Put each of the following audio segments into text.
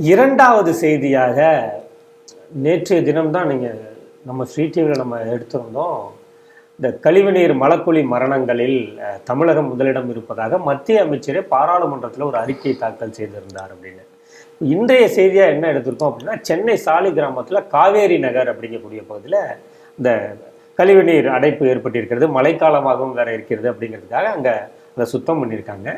இரண்டாவது செய்தியாக நேற்றைய தினம்தான் நீங்கள் நம்ம ஸ்ரீ டிவியில் நம்ம எடுத்திருந்தோம். இந்த கழிவுநீர் மலக்குழி மரணங்களில் தமிழகம் முதலிடம் இருப்பதாக மத்திய அமைச்சரே பாராளுமன்றத்தில் ஒரு அறிக்கை தாக்கல் செய்திருந்தார் அப்படின்னு. இன்றைய செய்தியாக என்ன எடுத்திருக்கோம் அப்படின்னா சென்னை சாலி கிராமத்தில் காவேரி நகர் அப்படிங்கக்கூடிய பகுதியில் இந்த கழிவுநீர் அடைப்பு ஏற்பட்டிருக்கிறது. மழைக்காலமாகவும் வேற இருக்கிறது அப்படிங்கிறதுக்காக அங்கே அதை சுத்தம் பண்ணியிருக்காங்க.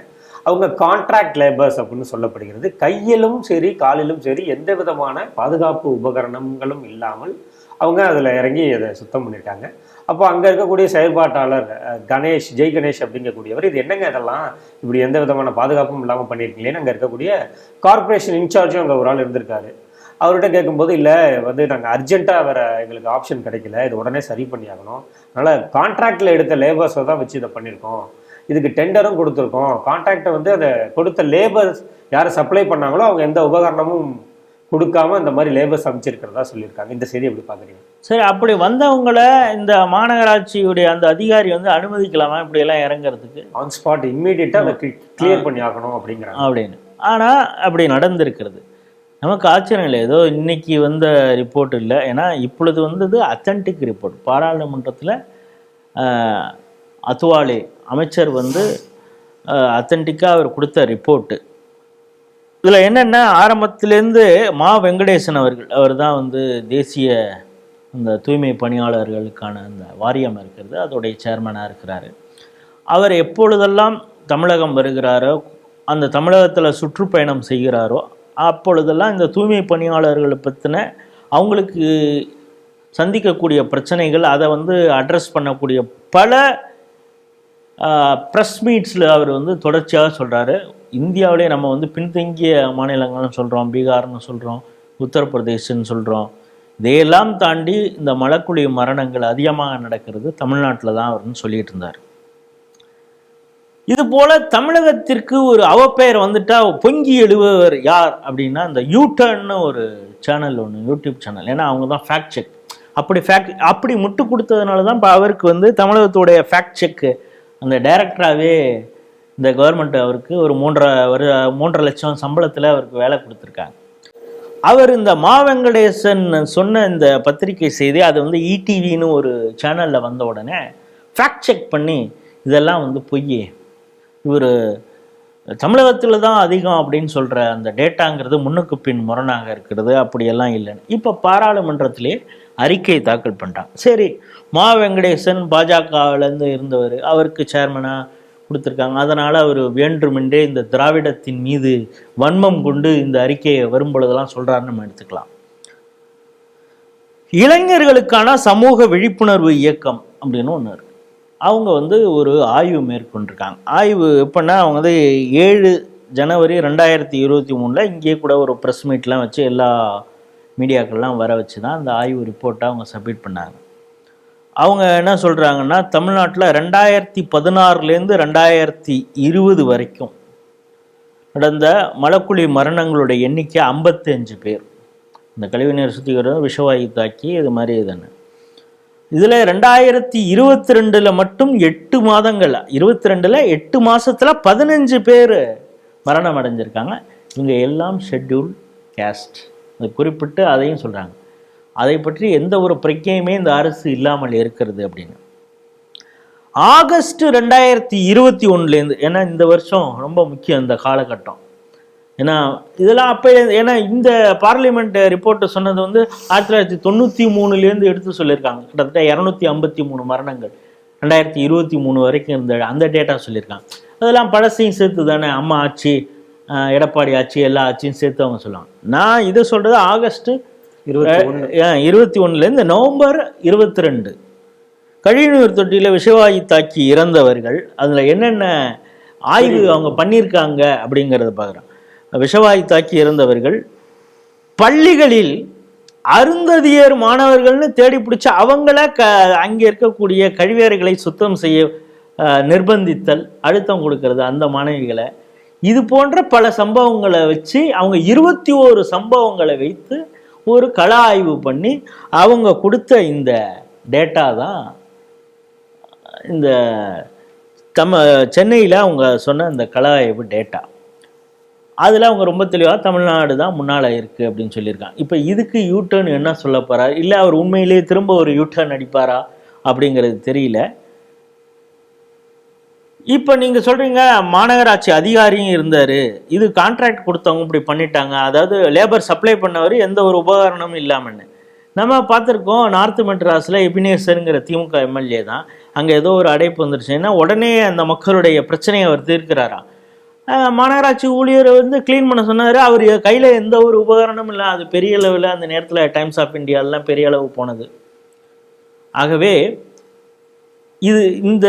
அவங்க கான்ட்ராக்ட் லேபர்ஸ் அப்படின்னு சொல்லப்படுகிறது. கையிலும் சரி காலிலும் சரி எந்த விதமான பாதுகாப்பு உபகரணங்களும் இல்லாமல் அவங்க அதில் இறங்கி அதை சுத்தம் பண்ணியிருக்காங்க. அப்போ அங்கே இருக்கக்கூடிய செயல்பாட்டாளர் கணேஷ் ஜெய் கணேஷ் அப்படிங்கக்கூடியவர் இது என்னங்க இதெல்லாம்? இப்படி எந்த விதமான பாதுகாப்பும் இல்லாமல் பண்ணியிருக்கீங்களேன்னு அங்கே இருக்கக்கூடிய கார்ப்பரேஷன் இன்சார்ஜும் அங்கே ஒரு ஆள் இருந்திருக்காரு. அவர்கிட்ட கேட்கும்போது இல்லை வந்து நாங்கள் அர்ஜென்ட்டாக வேறு எங்களுக்கு ஆப்ஷன் கிடைக்கல. இது உடனே சரி பண்ணியாகணும். அதனால் கான்ட்ராக்டில் எடுத்த லேபர்ஸை தான் வச்சு இதை பண்ணியிருக்கோம். இதுக்கு டெண்டரும் கொடுத்துருக்கோம். கான்ட்ராக்டை வந்து அதை கொடுத்த லேபர்ஸ் யார் சப்ளை பண்ணாங்களோ அவங்க எந்த உபகரணமும் கொடுக்காம இந்த மாதிரி லேபர்ஸ் அமைச்சிருக்கிறதா சொல்லியிருக்காங்க. இந்த செய்தி எப்படி பார்க்குறீங்க? சரி அப்படி வந்தவங்கள இந்த மாநகராட்சியுடைய அந்த அதிகாரி வந்து அனுமதிக்கலாமா? இப்படி எல்லாம் இறங்குறதுக்கு? ஆன் ஸ்பாட் இம்மீடியட்டாக அதை கிளியர் பண்ணி ஆகணும் அப்படிங்கிறாங்க. அப்படின்னு. ஆனால் அப்படி நடந்திருக்கிறது. நமக்கு ஆச்சரியம் இல்லை. ஏதோ இன்னைக்கு வந்த ரிப்போர்ட் இல்லை. ஏன்னா இப்பொழுது வந்தது அத்தன்டிக் ரிப்போர்ட் பாராளுமன்றத்தில் அத்துவாலே அமைச்சர் வந்து அத்தன்டிக்காக அவர் கொடுத்த ரிப்போர்ட்டு இதில் என்னென்னா ஆரம்பத்திலேருந்து மா வெங்கடேசன் அவர்கள் அவர் தான் வந்து தேசிய இந்த தூய்மை பணியாளர்களுக்கான அந்த வாரியம் இருக்கிறது அதோடைய சேர்மனாக இருக்கிறாரு. அவர் எப்பொழுதெல்லாம் தமிழகம் வருகிறாரோ அந்த தமிழகத்தில் சுற்றுப்பயணம் செய்கிறாரோ அப்பொழுதெல்லாம் இந்த தூய்மை பணியாளர்களை பற்றின அவங்களுக்கு சந்திக்கக்கூடிய பிரச்சனைகள் அதை வந்து அட்ரஸ் பண்ணக்கூடிய பல ப்ரெஸ் மீட்ஸில் அவர் வந்து தொடர்ச்சியாக சொல்கிறாரு இந்தியாவிலே நம்ம வந்து பின்தங்கிய மாநிலங்கள்னு சொல்கிறோம் பீகார்னு சொல்கிறோம் உத்தரப்பிரதேசன்னு சொல்கிறோம் இதையெல்லாம் தாண்டி இந்த மலக்குழி மரணங்கள் அதிகமாக நடக்கிறது தமிழ்நாட்டில் தான் அவர்னு சொல்லிட்டு இருந்தார். இது போல தமிழகத்திற்கு ஒரு அவப்பெயர் வந்துட்டா பொங்கி எழுபவர் யார் அப்படின்னா இந்த யூடர்ன்னு ஒரு சேனல் ஒன்று யூடியூப் சேனல் ஏன்னா அவங்க தான் ஃபேக்ட் செக் அப்படி ஃபேக்ட் அப்படி முட்டு கொடுத்ததுனால தான் இப்போ அவருக்கு வந்து தமிழகத்துடைய ஃபேக்ட் செக்கு அந்த டைரக்டராகவே இந்த கவர்மெண்ட் அவருக்கு ஒரு மூன்றரை ஒரு மூன்றரை லட்சம் சம்பளத்தில் அவருக்கு வேலை கொடுத்துருக்காங்க. அவர் இந்த மா வெங்கடேசன் சொன்ன இந்த பத்திரிகை செய்தி அது வந்து இடிவின்னு ஒரு சேனலில் வந்த உடனே ஃபேக்ட் செக் பண்ணி இதெல்லாம் வந்து பொய் இவர் தமிழகத்தில் தான் அதிகம் அப்படின்னு சொல்கிற அந்த டேட்டாங்கிறது முன்னுக்கு பின் முரணாக இருக்கிறது அப்படியெல்லாம் இல்லைன்னு. இப்போ பாராளுமன்றத்திலே அறிக்கை தாக்கல் பண்ணிட்டான் சரி மா வெங்கடேசன் பாஜகவிலேருந்து இருந்தவர். அவருக்கு சேர்மனாக கொடுத்துருக்காங்க. அதனால் அவர் வேண்டுமென்றே இந்த திராவிடத்தின் மீது வன்மம் கொண்டு இந்த அறிக்கையை வரும்பொழுதெல்லாம் சொல்கிறாருன்னு நம்ம எடுத்துக்கலாம். இளைஞர்களுக்கான சமூக விழிப்புணர்வு இயக்கம் அப்படின்னு ஒன்று இருக்கு. அவங்க வந்து ஒரு ஆய்வு மேற்கொண்டிருக்காங்க. ஆய்வு எப்படின்னா அவங்க வந்து ஏழு ஜனவரி ரெண்டாயிரத்தி இருபத்தி மூணில் இங்கேயே கூட ஒரு ப்ரெஸ் மீட்லாம் வச்சு எல்லா மீடியாக்கள்லாம் வர வச்சு தான் அந்த ஆய்வு ரிப்போர்ட்டை அவங்க சப்மிட் பண்ணாங்க. அவங்க என்ன சொல்கிறாங்கன்னா தமிழ்நாட்டில் ரெண்டாயிரத்தி பதினாறுலேருந்து ரெண்டாயிரத்தி இருபது வரைக்கும் நடந்த மலக்குழி மரணங்களுடைய எண்ணிக்கை 55 பேர். இந்த கழிவுநீர் சுத்திகரிப்பு விஷவாயு தாக்கி இது மாதிரி தானே இதில் ரெண்டாயிரத்தி இருபத்தி ரெண்டில் மட்டும் எட்டு மாதங்கள் இருபத்தி ரெண்டில் எட்டு மாதத்தில் பதினஞ்சு பேர் மரணம் அடைஞ்சிருக்காங்க. இவங்க எல்லாம் ஷெட்யூல் கேஸ்ட் அது குறிப்பிட்டு அதையும் சொல்கிறாங்க அதை பற்றி எந்த ஒரு பிரச்சனையுமே இந்த அரசு இல்லாமல் இருக்கிறது அப்படின்னு. ஆகஸ்ட் ரெண்டாயிரத்தி இருபத்தி ஒன்றுலேருந்து ஏன்னா இந்த வருஷம் ரொம்ப முக்கியம் இந்த காலகட்டம். ஏன்னா இதெல்லாம் அப்போ ஏன்னா இந்த பார்லிமெண்ட் ரிப்போர்ட்டை சொன்னது வந்து ஆயிரத்தி தொள்ளாயிரத்தி தொண்ணூற்றி மூணுலேருந்து எடுத்து சொல்லியிருக்காங்க. கிட்டத்தட்ட இரநூத்தி ஐம்பத்தி மூணு மரணங்கள். ரெண்டாயிரத்தி இருபத்தி மூணு வரைக்கும் இருந்த அந்த டேட்டா சொல்லியிருக்காங்க. அதெல்லாம் பழசையும் சேர்த்து தானே அம்மா ஆச்சு எடப்பாடி ஆச்சு எல்லா ஆட்சியும் சேர்த்து அவங்க சொல்லுவாங்க. நான் இதை சொல்கிறது ஆகஸ்ட்டு இருபத்தி ஒன்று இருபத்தி ஒன்றுலேருந்து நவம்பர் இருபத்தி ரெண்டு கழிவுநீர் தொட்டியில் விஷவாயு தாக்கி இறந்தவர்கள் அதில் என்னென்ன ஆய்வு அவங்க பண்ணியிருக்காங்க அப்படிங்கிறத பார்க்குறோம். விஷவாயு தாக்கி இறந்தவர்கள் பள்ளிகளில் அருந்ததியர் மாணவர்கள்னு தேடி பிடிச்சி அவங்கள க அங்கே இருக்கக்கூடிய கழிவேறுகளை சுத்தம் செய்ய நிர்பந்தித்தல் அழுத்தம் கொடுக்கறது அந்த மாணவிகளை. இது போன்ற பல சம்பவங்களை வச்சு அவங்க இருபத்தி ஓரு சம்பவங்களை வைத்து ஒரு கள ஆய்வு பண்ணி அவங்க கொடுத்த இந்த டேட்டா தான் இந்த தம சென்னையில் அவங்க சொன்ன இந்த கள ஆய்வு டேட்டா அதில் அவங்க ரொம்ப தெளிவாக தமிழ்நாடு தான் முன்னால் இருக்குது அப்படின்னு சொல்லியிருக்காங்க. இப்போ இதுக்கு யூ டர்ன் என்ன சொல்ல போகிறார் இல்லை அவர் உண்மையிலேயே திரும்ப ஒரு யூ டர்ன் அடிப்பாரா அப்படிங்கிறது தெரியல. இப்போ நீங்கள் சொல்கிறீங்க மாநகராட்சி அதிகாரியும் இருந்தார். இது கான்ட்ராக்ட் கொடுத்தவங்க இப்படி பண்ணிட்டாங்க. அதாவது லேபர் சப்ளை பண்ணவர் எந்த ஒரு உபகரணமும் இல்லாமன்னு. நம்ம பார்த்துருக்கோம் நார்த் மெட்ராஸில் எபினேசருங்கிற திமுக எம்எல்ஏ தான். அங்கே ஏதோ ஒரு அடைப்பு வந்துருச்சுன்னா உடனே அந்த மக்களுடைய பிரச்சனையை அவர் தீர்க்கிறாராம் மாநகராட்சி ஊழியர் வந்து க்ளீன் பண்ண சொன்னார். அவர் கையில் எந்த ஒரு உபகரணமும் இல்லை. அது பெரிய அளவில் அந்த நேரத்தில் டைம்ஸ் ஆஃப் இந்தியாலாம் பெரிய அளவு போனது. ஆகவே இது இந்த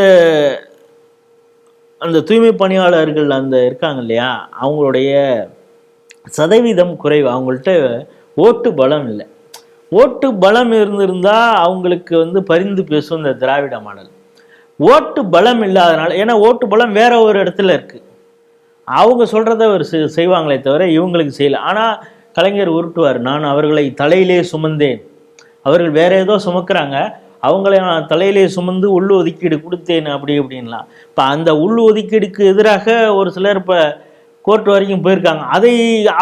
அந்த தூய்மை பணியாளர்கள் அந்த இருக்காங்க இல்லையா? அவங்களுடைய சதவீதம் குறைவு. அவங்கள்ட்ட ஓட்டு பலம் இல்லை. ஓட்டு பலம் இருந்திருந்தால் அவங்களுக்கு வந்து பரிந்து பேசும் இந்த திராவிட மாடல். ஓட்டு பலம் இல்லாதனால ஏன்னா ஓட்டு பலம் வேற ஒரு இடத்துல இருக்குது அவங்க சொல்கிறத அவர் செய்- செய்வாங்களே தவிர இவங்களுக்கு செய்யல. ஆனால் கலைஞர் உருட்டுவார் நான் அவர்களை தலையிலே சுமந்தேன். அவர்கள் வேற ஏதோ சுமக்கிறாங்க. அவங்களை நான் தலையிலே சுமந்து உள் ஒதுக்கீடு கொடுத்தேன் அப்படி அப்படின்லாம் இப்போ அந்த உள் ஒதுக்கீடுக்கு எதிராக ஒரு சிலர் இப்போ கோர்ட் வரைக்கும் போயிருக்காங்க. அதை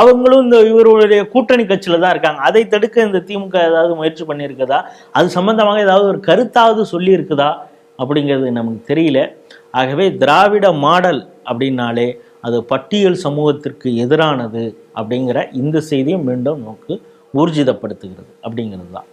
அவங்களும் இந்த இவருடைய கூட்டணி கட்சியில் தான் இருக்காங்க. அதை தடுக்க இந்த திமுக ஏதாவது முயற்சி பண்ணியிருக்குதா? அது சம்பந்தமாக ஏதாவது ஒரு கருத்தாவது சொல்லியிருக்குதா? அப்படிங்கிறது நமக்கு தெரியல. ஆகவே திராவிட மாடல் அப்படின்னாலே அது பட்டியல் சமூகத்திற்கு எதிரானது அப்படிங்கிற இந்த செய்தியும் மீண்டும் நமக்கு ஊர்ஜிதப்படுத்துகிறது அப்படிங்கிறது தான்.